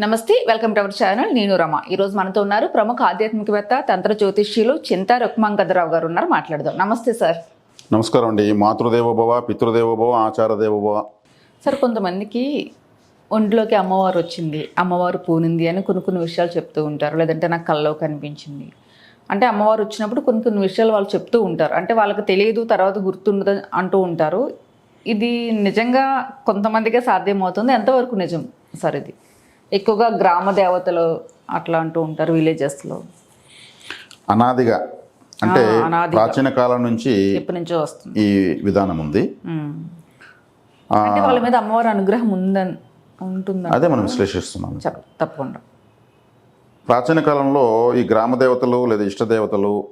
నమస్తే welcome to our channel. నేను రమ. ఈ రోజు మనతో ఉన్నారు ప్రముఖ ఆధ్యాత్మికవేత్త తంత్ర జ్యోతిష్యులు చింతా రుక్మాంగదరావు గారు ఉన్నారు. మాట్లాడదాం. నమస్తే సార్. నమస్కారం అండి. మాతృదేవోభవ పితృదేవోభవ ఆచార దేవోభవ సార్ కొంతమందికి ఒంట్లోకి అమ్మవారు వచ్చింది. అమ్మవారు పూనింది అని కొన్ని కొన్ని విషయాలు చెప్తూ ఉంటారు. లేదంటే నాకు కల్లో కనిపించింది. అంటే అమ్మవారు వచ్చినప్పుడు కొన్ని కొన్ని విషయాలు వాళ్ళు చెప్తూ ఉంటారు. అంటే వాళ్ళకి తెలియదు తర్వాత గుర్తుండదు అంటూ ఉంటారు. ఇది నిజంగా కొంతమందికే సాధ్యమవుతుంది. ఎంతవరకు నిజం సార్ ఇది? ఎక్కువగా గ్రామ దేవతలు అట్లా అంటూ ఉంటారు విలేజెస్లో. అనాదిగా. అంటే. ప్రాచీన కాలం నుంచి ఎప్పటి నుంచో వస్తుంది. ఈ విధానం ఉంది. అంటే వాళ్ళ మీద అమ్మవారి అనుగ్రహం ఉందని ఉంటుందని అదే మనం విశ్లేషిస్తున్నాం. తప్పకుండా. ప్రాచీన కాలంలో ఈ గ్రామ దేవతలు లేదా ఇష్ట దేవతలు.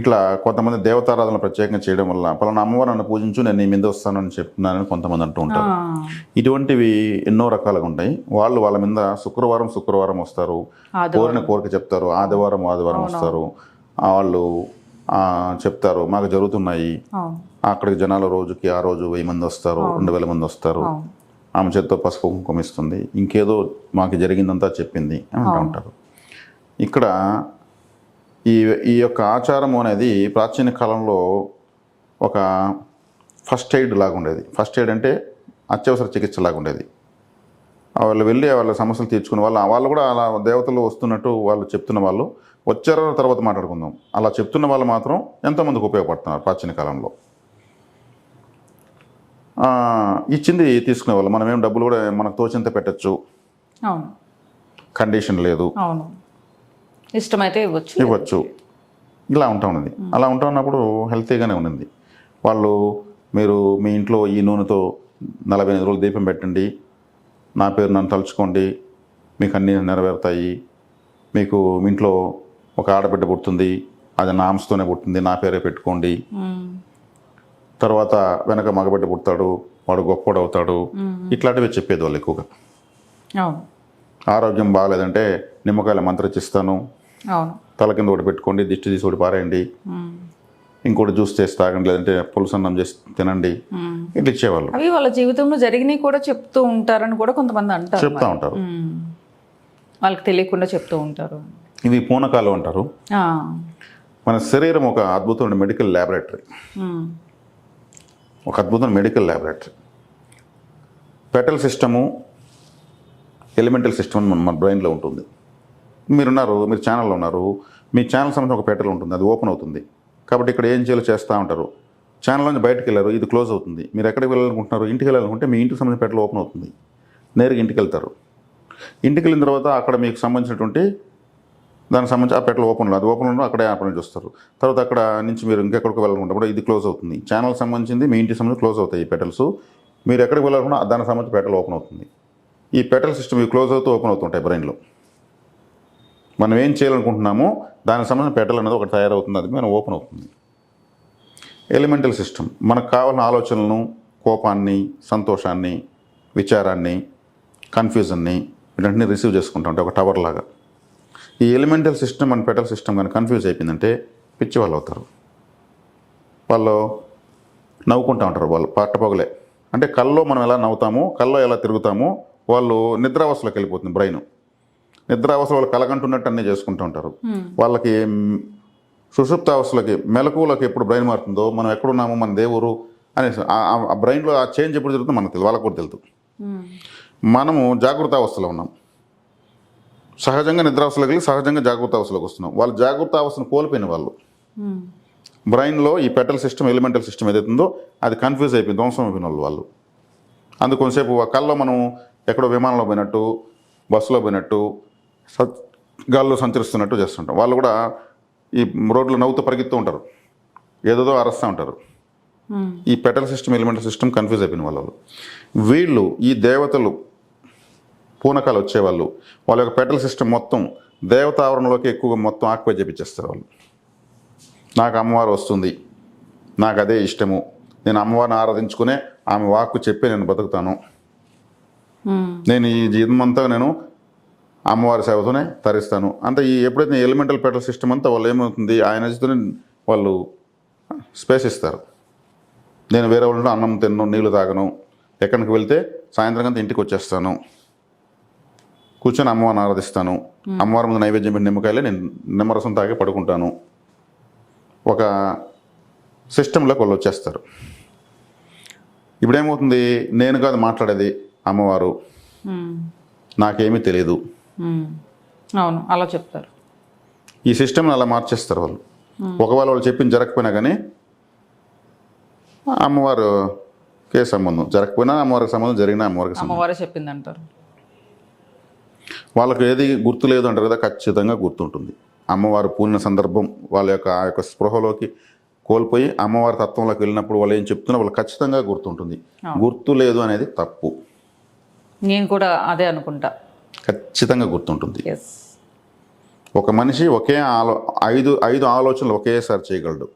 ఇట్లా కొంతమంది దేవతారాధన ప్రత్యేకంగా చేయడం వల్ల పలానా అమ్మవారు నన్ను పూజించు నేను నీ మీద వస్తానని చెప్తున్నానని కొంతమంది అంటూ ఉంటారు. ఇటువంటివి ఎన్నో రకాలుగా ఉంటాయి. వాళ్ళు వాళ్ళ మీద శుక్రవారం శుక్రవారం వస్తారు. కోరిన కోరిక చెప్తారు. ఆదివారం ఆదివారం వస్తారు. వాళ్ళు చెప్తారు మాకు జరుగుతున్నాయి. అక్కడికి జనాలు రోజుకి ఆ రోజు వెయ్యి మంది వస్తారు రెండు వేల మంది వస్తారు. ఆమె చేత్తో పసుపు కుంకుమ ఇస్తుంది. ఇంకేదో మాకు జరిగిందంతా చెప్పింది అని అంటూ ఉంటారు. ఇక్కడ ఈ ఈ యొక్క ఆచారం అనేది ప్రాచీన కాలంలో ఒక ఫస్ట్ ఎయిడ్ లాగా ఉండేది ఫస్ట్ ఎయిడ్ అంటే అత్యవసర చికిత్స లాగా ఉండేది వాళ్ళు వెళ్ళి వాళ్ళ సమస్యలు తీర్చుకునే వాళ్ళు వాళ్ళు కూడా అలా దేవతలు వస్తున్నట్టు వాళ్ళు చెప్తున్న వాళ్ళు వచ్చారో తర్వాత మాట్లాడుకుందాం. అలా చెప్తున్న వాళ్ళు మాత్రం ఎంతోమందికి ఉపయోగపడుతున్నారు ప్రాచీన కాలంలో. ఇచ్చింది తీసుకునే వాళ్ళు మనం ఏం డబ్బులు కూడా మనకు తోచింత పెట్టచ్చు. కండిషన్ లేదు. ఇష్టమైతే ఇవ్వచ్చు. ఇవ్వచ్చు. ఇలా ఉంటా ఉన్నది. అలా ఉంటా ఉన్నప్పుడు హెల్తీగానే ఉన్నది. వాళ్ళు మీరు మీ ఇంట్లో ఈ నూనెతో నలభై ఎనిమిది రోజులు దీపం పెట్టండి. నా పేరు నన్ను తలుచుకోండి. మీకు అన్నీ నెరవేరుతాయి. మీకు మీ ఇంట్లో ఒక ఆడబిడ్డ పుడుతుంది. అది నా అంశతోనే పుట్టింది నా పేరే పెట్టుకోండి. తర్వాత వెనక మగబిడ్డ పుడతాడు. వాడు గొప్పవాడు అవుతాడు. ఇట్లాంటివి చెప్పేది వాళ్ళు ఎక్కువగా. ఆరోగ్యం బాగాలేదంటే నిమ్మకాయల మంత్రచిస్తాను. తల కింద ఒకటి పెట్టుకోండి దిష్టి తీసి ఒకటి పారేయండి. ఇంకోటి జ్యూస్ చేసి తాగండి లేదంటే పులుసన్నం చేసి తినండి. ఇట్లా ఇచ్చేవాళ్ళు. అవి వాళ్ళ జీవితంలో జరిగినవి కూడా చెప్తూ ఉంటారని కూడా కొంతమంది అంటారు చెప్తా ఉంటారు. వాళ్ళకి తెలియకుండా చెప్తూ ఉంటారు. ఇవి పూనకాలు అంటారు. మన శరీరం ఒక అద్భుతమైన మెడికల్ ల్యాబొరేటరీ. ఒక అద్భుతమైన medical laboratory. Petal system elemental system మన మన బ్రెయిన్లో ఉంటుంది. మీరున్నారు మీరు ఛానల్లో ఉన్నారు మీ ఛానల్ సంబంధించిన ఒక పెటల్ ఉంటుంది అది ఓపెన్ అవుతుంది. కాబట్టి ఇక్కడ ఏం చేయాలో చేస్తూ ఉంటారు. ఛానల్ నుంచి బయటకు వెళ్ళారు ఇది క్లోజ్ అవుతుంది. మీరు ఎక్కడికి వెళ్ళాలనుకుంటున్నారు ఇంటికి వెళ్ళాలనుకుంటే మీ ఇంటికి సంబంధించిన పెటల్ ఓపెన్ అవుతుంది. నేరుగా ఇంటికి వెళ్తారు. ఇంటికి వెళ్ళిన తర్వాత అక్కడ మీకు సంబంధించినటువంటి దానికి సంబంధించి ఆ పెట్టలు ఓపెన్లో అది ఓపెన్లో అక్కడే అక్కడ చూస్తారు. తర్వాత అక్కడ నుంచి మీరు ఇంకెక్కడికి వెళ్ళాలనుకుంటే కూడా ఇది క్లోజ్ అవుతుంది. ఛానల్ సంబంధించింది మీ ఇంటికి సంబంధించి క్లోజ్ అవుతాయి ఈ పెటల్స్. మీరు ఎక్కడికి వెళ్ళాలనుకున్నా దానికి సంబంధించి పెట్టలు ఓపెన్ అవుతుంది. ఈ పెటల్ సిస్టమ్ ఇవి క్లోజ్ అవుతూ ఓపెన్ అవుతుంటాయి బ్రెయిన్లో. మనం ఏం చేయాలనుకుంటున్నామో దానికి సంబంధించిన పెటల్ అనేది ఒకటి తయారవుతుంది. అది మనం ఓపెన్ అవుతుంది. ఎలిమెంటల్ సిస్టమ్ మనకు కావాలన్న ఆలోచనలను కోపాన్ని సంతోషాన్ని విచారాన్ని కన్ఫ్యూజన్ని వీటన్నిటిని రిసీవ్ చేసుకుంటా ఉంటాయి ఒక టవర్ లాగా. ఈ elemental system and petal system కానీ కన్ఫ్యూజ్ అయిపోయిందంటే పిచ్చి వాళ్ళు అవుతారు. వాళ్ళు నవ్వుకుంటూ ఉంటారు వాళ్ళు పట్టపొగలే. అంటే కల్లో మనం ఎలా నవ్వుతామో కల్లో ఎలా తిరుగుతామో వాళ్ళు నిద్రావస్థలోకి వెళ్ళిపోతుంది బ్రెయిన్ నిద్రావస్థ వాళ్ళు కలగంటున్నట్టు అన్నీ చేసుకుంటూ ఉంటారు. వాళ్ళకి సుషుప్తావస్థలకి మెలకువలోకి ఎప్పుడు బ్రెయిన్ మారుతుందో మనం ఎక్కడున్నామో మన దేవురు అనేసి ఆ- బ్రెయిన్లో ఆ చేంజ్ ఎప్పుడు జరుగుతుందో మనకు తెలియదు వాళ్ళకు కూడా ఉమ్. మనము జాగృత అవస్థలో ఉన్నాం. సహజంగా నిద్రావస్థలోకి వెళ్ళి సహజంగా జాగృత అవస్థలోకి వస్తున్నాం. వాళ్ళు జాగృత అవస్థను కోల్పోయిన వాళ్ళు. బ్రెయిన్లో ఈ పెటల్ సిస్టమ్ ఎలిమెంటల్ సిస్టమ్ ఏదైతుందో అది కన్ఫ్యూజ్ అయిపోయింది ధ్వంసం అయిపోయిన వాళ్ళు వాళ్ళు. అందుకు కొంతసేపు కల్లో మనం ఎక్కడో విమానంలో పోయినట్టు బస్సులో పోయినట్టు గాల్లో సంచరిస్తున్నట్టు చేస్తుంటాం. వాళ్ళు కూడా ఈ రోడ్లు నవ్వుతూ పరిగెత్తూ ఉంటారు. ఏదేదో అరస్తూ ఉంటారు. ఈ petal system elemental system confuse అయిపోయిన వాళ్ళు. వీళ్ళు ఈ దేవతలు పూనకాలు వచ్చేవాళ్ళు వాళ్ళ యొక్క పెటల్ సిస్టమ్ మొత్తం దేవతావరణలోకి ఎక్కువగా మొత్తం ఆక్యుపై చేపించేస్తారు వాళ్ళు. నాకు అమ్మవారు వస్తుంది. నాకు అదే ఇష్టము. నేను అమ్మవారిని ఆరాధించుకునే ఆమె వాక్కు చెప్పి నేను బతుకుతాను. నేను ఈ జీవితం అంతా నేను అమ్మవారి సేవతోనే తరిస్తాను. అంటే ఈ ఎప్పుడైతే ఎలిమెంటల్ పెటల్ సిస్టమ్ అంతా వాళ్ళు ఏమవుతుంది ఆ ఎనర్జీతోనే వాళ్ళు స్పేస్ ఇస్తారు. నేను వేరే వాళ్ళతో అన్నం తిన్ను నీళ్ళు తాగను. ఎక్కడికి వెళ్తే సాయంత్రం అంతా ఇంటికి వచ్చేస్తాను. కూర్చొని అమ్మవారిని ఆరాధిస్తాను. అమ్మవారి ముందు నైవేద్యం పెట్టి నిమ్మకాయలే నేను నిమ్మరసం తాగి పడుకుంటాను. ఒక సిస్టంలోకి వాళ్ళు వచ్చేస్తారు. ఇప్పుడేమవుతుంది? నేను కాదు మాట్లాడేది అమ్మవారు. మ్మ్. నాకేమీ తెలియదు. అవును అలా చెప్తారు. ఈ సిస్టమ్ని అలా మార్చేస్తారు వాళ్ళు. ఒకవేళ వాళ్ళు చెప్పింది జరగకపోయినా కానీ అమ్మవారు కే సంబంధం. జరగకపోయినా అమ్మవారికి సంబంధం జరిగినా అమ్మవారికి అమ్మవారే చెప్పింది అంటారు వాళ్ళకి ఏది గుర్తు లేదు అంటారు కదా ఖచ్చితంగా గుర్తుంటుంది. అమ్మవారు పూనిన సందర్భం వాళ్ళ యొక్క ఆ యొక్క స్పృహలోకి కోల్పోయి అమ్మవారి తత్వంలోకి వెళ్ళినప్పుడు వాళ్ళు ఏం చెప్తున్నా వాళ్ళు ఖచ్చితంగా గుర్తుంటుంది. గుర్తు లేదు అనేది తప్పు. నేను కూడా అదే అనుకుంటా. ఖచ్చితంగా గుర్తుంటుంది. ఒక మనిషి ఒకే ఆలో ఐదు ఐదు ఆలోచనలు ఒకేసారి చేయగలడు.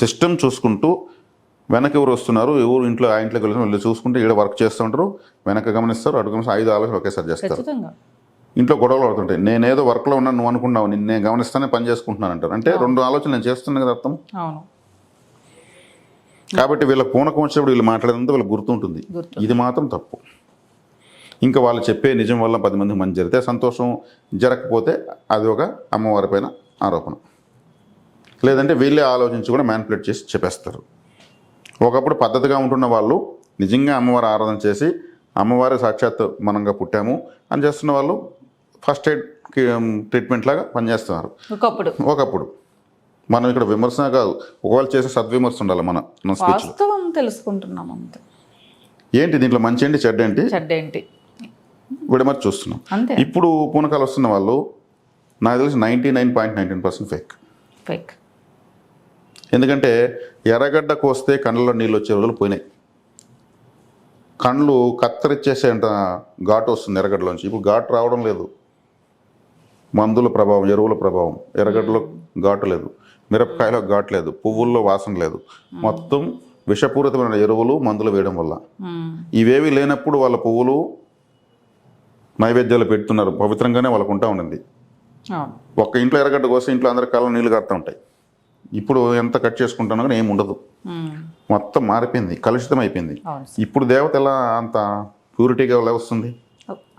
సిస్టమ్ చూసుకుంటూ వెనక ఎవరు వస్తున్నారు ఎవరు ఇంట్లో ఆ ఇంట్లోకి వెళ్ళి వీళ్ళు చూసుకుంటూ ఈడ వర్క్ చేస్తూ ఉంటారు వెనక గమనిస్తారు అటు గమనిస్తారు ఐదు ఆలోచనలు ఒకేసారి చేస్తారు. ఇంట్లో గొడవలు పడుతుంటాయి. నేనేదో వర్క్లో ఉన్నాను నువ్వు అనుకున్నావు నిన్ను నేను గమనిస్తానే పని చేసుకుంటున్నాను అంటారు. అంటే రెండు ఆలోచనలు నేను చేస్తున్నాను కదా అర్థం? కాబట్టి వీళ్ళ పూనకం వచ్చినప్పుడు వీళ్ళు మాట్లాడేదంతా వీళ్ళకి గుర్తుంటుంది. గుర్తు. ఇది మాత్రం తప్పు. ఇంకా వాళ్ళు చెప్పే నిజం వల్ల పది మందికి మంచి జరిగితే సంతోషం జరగకపోతే అది ఒక అమ్మవారి పైన ఆరోపణ. లేదంటే వీళ్ళే ఆలోచించి కూడా మ్యాన్పులేట్ చేసి చెప్పేస్తారు. ఒకప్పుడు పద్ధతిగా ఉంటున్న వాళ్ళు నిజంగా అమ్మవారి ఆరాధన చేసి అమ్మవారి సాక్షాత్ మనంగా పుట్టాము అని చేస్తున్న వాళ్ళు ఫస్ట్ ఎయిడ్ ట్రీట్మెంట్ లాగా పనిచేస్తున్నారు. ఒకప్పుడు. ఒకప్పుడు. మనం ఇక్కడ విమర్శన కాదు. ఒకవేళ చేసే సద్విమర్శ ఉండాలి మన మన స్పీచ్ వాస్తవం తెలుసుకుంటున్నాం అంతే. ఏంటి దీంట్లో మంచి ఏంటి చెడ్డ ఏంటి? చెడ్డేంటి విడమరి చూస్తున్నాం. ఇప్పుడు పూనకాలు వస్తున్న వాళ్ళు నాకు తెలిసి ninety nine point nineteen percent fake fake ఎందుకంటే ఎర్రగడ్డ కోస్తే కళ్ళలో నీళ్ళు వచ్చే రోజులు పోయినాయి. కళ్ళు కత్తరిచ్చేసేంత ఘాటు వస్తుంది ఎర్రగడ్డలోంచి. ఇప్పుడు ఘాటు రావడం లేదు. మందుల ప్రభావం ఎరువుల ప్రభావం. ఎర్రగడ్డలో ఘాటు లేదు. మిరపకాయలో ఘాటు లేదు. పువ్వుల్లో వాసన లేదు. మొత్తం విషపూరితమైన ఎరువులు మందులు వేయడం వల్ల. ఇవేవి లేనప్పుడు వాళ్ళ పువ్వులు నైవేద్యాలు పెడుతున్నారు. పవిత్రంగానే వాళ్ళకు ఉంటా ఉండింది. ఒక్క ఇంట్లో ఎర్రగడ్డ కోస్తే ఇంట్లో అందరి కాలం నీళ్ళు కడతా ఉంటాయి. ఇప్పుడు ఎంత కట్ చేసుకుంటానో కానీ ఏమి ఉండదు. మొత్తం మారిపోయింది. కలుషితం అయిపోయింది. ఇప్పుడు దేవత ఎలా అంత ప్యూరిటీగా వస్తుంది?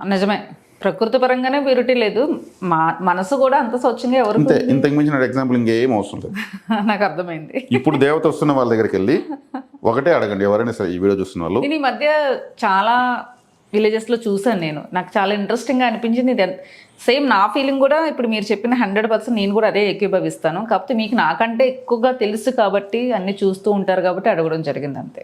నిజమే. ప్రకృతి పరంగానే ప్యూరిటీ లేదు. మా మనసు కూడా అంత స్వచ్ఛంగా ఎవరు అంతే ఇంతకు మించిన ఎగ్జాంపుల్ ఇంకేం అవసరం లేదు. నాకు అర్థమైంది. ఇప్పుడు దేవత వస్తున్న వాళ్ళ దగ్గరికి వెళ్ళి ఒకటే అడగండి. ఎవరైనా సరే ఈ వీడియో చూస్తున్న వాళ్ళు. ఈ మధ్య చాలా విలేజెస్లో చూసాను నేను. నాకు చాలా ఇంట్రెస్టింగ్గా అనిపించింది. ఇది సేమ్ నా ఫీలింగ్ కూడా ఇప్పుడు మీరు చెప్పిన హండ్రెడ్ పర్సెంట్ నేను కూడా అదే ఏకీభవిస్తాను కాకపోతే మీకు నాకంటే ఎక్కువగా తెలుసు కాబట్టి అన్ని చూస్తూ ఉంటారు కాబట్టి అడగడం జరిగింది అంతే.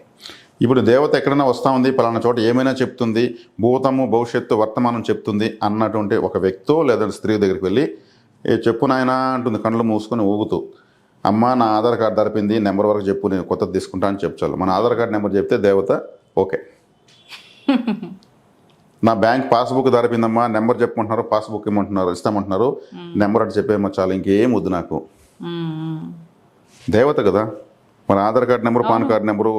ఇప్పుడు దేవత ఎక్కడైనా వస్తూ ఉంది పలానా చోట ఏమైనా చెప్తుంది భూతము భవిష్యత్తు వర్తమానం చెప్తుంది అన్నటువంటి ఒక వ్యక్తో లేదా స్త్రీ దగ్గరికి వెళ్ళి ఏ చెప్పు నాయనా అంటుంది కళ్ళు మూసుకొని ఊగుతూ. అమ్మ నా ఆధార్ కార్డు దరిపింది నెంబర్ వరకు చెప్పు నేను కొత్తది తీసుకుంటా అని చెప్పాలి. మన ఆధార్ కార్డు నెంబర్ చెప్తే దేవత ఓకే. నా బ్యాంక్ పాస్బుక్ దరిపిందమ్మా నెంబర్ చెప్పమంటున్నారు పాస్బుక్ ఇమ్మంటున్నారు ఇస్తామంటున్నారు. నెంబర్ అంటే చెప్పేమో చాలు ఇంకేం వద్దు నాకు. దేవత కదా. మన Aadhaar card number PAN card number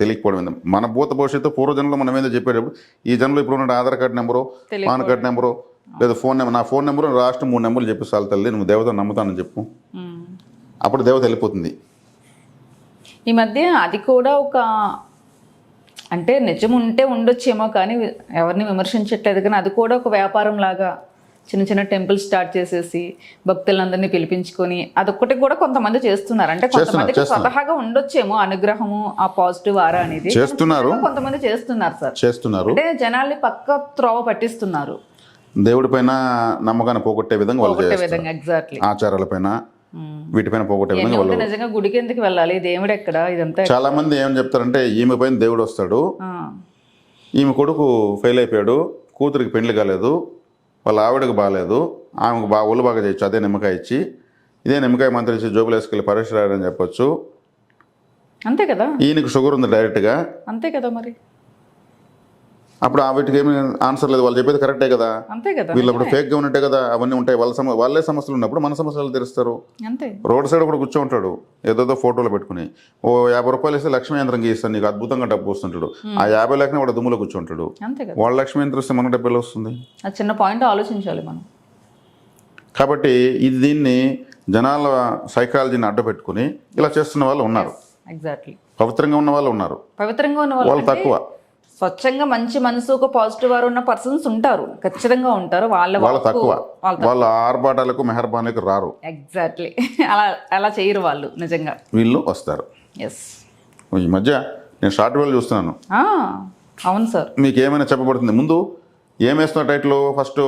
తెలియకపోవడం మన భూత భవిష్యత్తు పూర్వజన్మలో మనం ఏదో చెప్పేటప్పుడు ఈ జన్మలో ఇప్పుడు ఉన్న Aadhaar card number PAN card number లేదా ఫోన్ నెంబర్ నా ఫోన్ నెంబరు లాస్ట్ మూడు నెంబర్లు చెప్పి చాలు తల్లి నువ్వు దేవత నమ్ముతానని చెప్పు. అప్పుడు దేవత వెళ్ళిపోతుంది. ఈ మధ్య అది కూడా ఒక అంటే నిజం ఉంటే ఉండొచ్చేమో కానీ ఎవరిని విమర్శించట్లేదు. కానీ అది కూడా ఒక వ్యాపారం లాగా చిన్న చిన్న టెంపుల్ స్టార్ట్ చేసేసి భక్తులందరినీ పిలిపించుకొని అదొక్కటి కూడా కొంతమంది చేస్తున్నారు. అంటే కొంతమందికి చేస్తున్నారు. స్వతహాగా ఉండొచ్చేమో అనుగ్రహము ఆ పాజిటివ్ ఆరా అనేది. చేస్తున్నారు. కొంతమంది చేస్తున్నారు సార్. చేస్తున్నారు. అంటే జనాల్ని పక్క త్రోవ పట్టిస్తున్నారు. దేవుడి పైన నమ్మకాన్ని పోగొట్టే విధంగా వాళ్ళు ఎగ్జాక్ట్లీ ఆచారాలపైన వీటిపైన పోగొట్టే విధంగా నిజంగా గుడికి ఎందుకు వెళ్ళాలి? దేవుడు ఎక్కడ? ఇదంతా చాలా మంది ఏమని చెప్తారంటే ఈమె పైన దేవుడు వస్తాడు. ఈమె కొడుకు ఫెయిల్ అయిపోయాడు. కూతురికి పెళ్ళి కాలేదు. వాళ్ళ ఆవిడకి బాగాలేదు ఆమెకు బాగా ఒళ్ళు బాగా చేయొచ్చు అదే నిమ్మకాయ ఇచ్చి. ఇదే నిమ్మకాయ మంత్రి ఇచ్చి జోబులు వేసుకెళ్ళి పరీక్ష చెప్పొచ్చు. అంతే కదా? ఈయనకి షుగర్ ఉంది డైరెక్ట్గా. అంతే కదా మరి? అప్పుడు ఆ వీటికి ఏమి ఆన్సర్ లేదు. వాళ్ళు చెప్పేది కరెక్టే కదా. అంతే కదా. వీళ్ళు అప్పుడు ఫేక్గా ఉన్నట్టే కదా. అవన్నీ ఉంటాయి. వాళ్ళ సమ వాళ్ళే సమస్యలు ఉన్నప్పుడు మన సమస్యలు తెరుస్తారు అంతే. రోడ్ సైడ్ కూడా కూర్చో ఉంటాడు. ఏదేదో ఫోటోలు పెట్టుకుని. ఓ యాభై రూపాయలు ఇస్తే లక్ష్మీ యంత్రం గీస్తాను నీకు అద్భుతంగా డబ్బు వస్తుంటాడు. ఆ యాభై లేకనే వాడు దుమ్ములో కూర్చుంటాడు. వాళ్ళ లక్ష్మీ యంత్రం ఇస్తే మన డబ్బులు వస్తుంది. చిన్న పాయింట్ ఆలోచించాలి మనం. కాబట్టి ఇది దీన్ని జనాల సైకాలజీని అడ్డపెట్టుకుని ఇలా చేస్తున్న వాళ్ళు ఉన్నారు. ఎగ్జాక్ట్లీ పవిత్రంగా ఉన్న వాళ్ళు ఉన్నారు. పవిత్రంగా ఉన్న వాళ్ళు వాళ్ళు తక్కువ. స్వచ్ఛంగా మంచి మనసు ఒక పాజిటివ్ వారు ఉన్న పర్సన్స్ ఉంటారు. ఖచ్చితంగా ఉంటారు. వాళ్ళ వాళ్ళు తక్కువ. వాళ్ళ ఆర్భాటాలకు మెహర్బాన్లకు రారు. ఎగ్జాక్ట్లీ అలా అలా చేయరు వాళ్ళు నిజంగా. వీళ్ళు వస్తారు. ఎస్ ఈ మధ్య నేను షార్ట్ వేలు చూస్తున్నాను. అవును సార్. మీకు ఏమైనా చెప్పబడుతుంది? ముందు ఏం వేస్తున్నారు టైటిల్? ఫస్ట్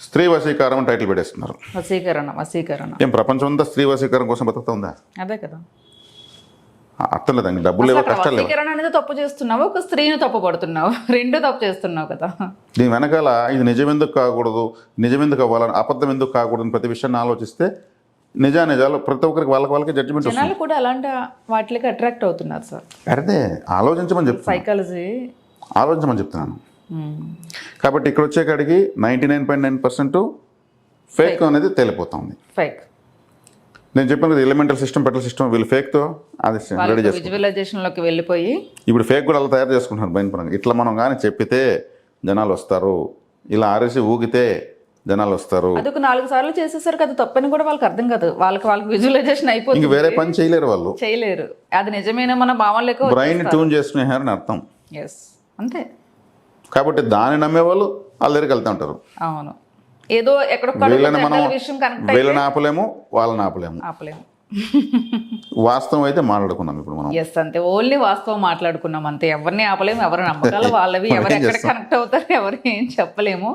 స్త్రీ వశీకారం అని టైటిల్ పెట్టేస్తున్నారు. వసీకరణ వసీకరణ ఏం ప్రపంచం అంతా స్త్రీ వశీకారం కోసం బతుకుతా ఉందా? అదే కదా. అర్థం లేదండి. డబ్బులు లేవో కష్టాలు లేవా? అనేది తప్పు చేస్తున్నావు? ఒక స్త్రీని తప్పు పడుతున్నావు? రెండు తప్పు చేస్తున్నావు కదా. దీని వెనకాల ఇది నిజమెందుకు కాకూడదు? నిజమెందుకు అవ్వాలని అబద్ధం ఎందుకు కాకూడదు ప్రతి విషయాన్ని ఆలోచిస్తే నిజా నిజాలు ప్రతి ఒక్కరికి వాళ్ళకి వాళ్ళకి జడ్జిమెంట్ జనాలు కూడా అలాంటి వాటికి అట్రాక్ట్ అవుతున్నారు సార్ అదే ఆలోచించమని చెప్తున్నాను. సైకాలజీ ఆలోచించమని చెప్తున్నాను. కాబట్టి ఇక్కడ వచ్చేకాడికి ninety nine point nine percent fake అనేది తేలిపోతుంది. ఫైక్ నేను చెప్పాను కదా ఎలిమెంటల్ సిస్టమ్ పెట్రోల్ సిస్టమ్ వీళ్ళు ఫేక్తో అది రెడీ వాళ్ళకి చేస్తారు విజువలైజేషన్లోకి వెళ్ళిపోయి ఇప్పుడు ఫేక్ కూడా అలా తయారు చేసుకుంటున్నారు బయట పరంగా ఇట్లా మనం కానీ చెప్పితే జనాలు వస్తారు. ఇలా ఆరేసి ఊగితే జనాలు వస్తారు. అది ఒక నాలుగు సార్లు చేసేసరికి అది తప్పని కూడా వాళ్ళకి అర్థం కాదు. వాళ్ళకి వాళ్ళకి విజువలైజేషన్ అయిపోతుంది. ఇంక వేరే పని చేయలేరు వాళ్ళు. చేయలేరు. అది నిజమైన మన భావం లెక్క బ్రెయిన్ ట్యూన్ చేసుకునేహారని అర్థం. ఎస్ అంతే. కాబట్టి దాన్ని నమ్మేవాళ్ళు వాళ్ళ దగ్గరికి వెళ్తూ ఉంటారు. అవును. ఏదో ఎక్కడో విషయం కనెక్ట్ వీళ్ళని ఆపలేము వాళ్ళని ఆపలేము. ఆపలేము. వాస్తవం అయితే మాట్లాడుకున్నాం ఇప్పుడు మనం. ఎస్ అంతే. ఓన్లీ వాస్తవం మాట్లాడుకున్నాం అంతే. ఎవరిని ఆపలేము ఎవరి నమ్మకాలు వాళ్ళవి ఎవరు ఎక్కడ? కనెక్ట్ అవుతారు ఎవరు ఏం చెప్పలేము.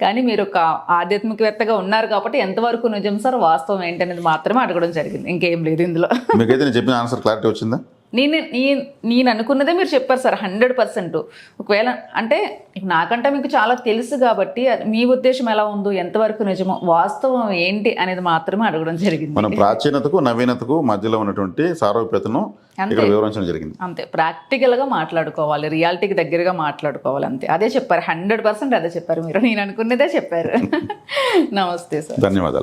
కానీ మీరు ఒక ఆధ్యాత్మికవేత్తగా ఉన్నారు కాబట్టి ఎంతవరకు నిజం సార్ వాస్తవం ఏంటనేది మాత్రమే అడగడం జరిగింది. ఇంకేం లేదు ఇందులో. మీకైతే నేను చెప్పిన ఆన్సర్ క్లారిటీ వచ్చిందా? నేను నీ- నేను అనుకున్నదే మీరు చెప్పారు సార్ హండ్రెడ్ పర్సెంట్ ఒకవేళ అంటే నాకంటే మీకు చాలా తెలుసు కాబట్టి మీ ఉద్దేశం ఎలా ఉందో ఎంతవరకు నిజమో వాస్తవం ఏంటి అనేది మాత్రమే అడగడం జరిగింది. మనం ప్రాచీనతకు నవీనతకు మధ్యలో ఉన్నటువంటి సారూప్యతను ఇక్కడ వివరించడం జరిగింది. అంతే. ప్రాక్టికల్గా మాట్లాడుకోవాలి రియాలిటీకి దగ్గరగా మాట్లాడుకోవాలి అంతే. అదే చెప్పారు హండ్రెడ్ పర్సెంట్ అదే చెప్పారు మీరు. నేను అనుకున్నదే చెప్పారు. నమస్తే సార్. ధన్యవాదాలు.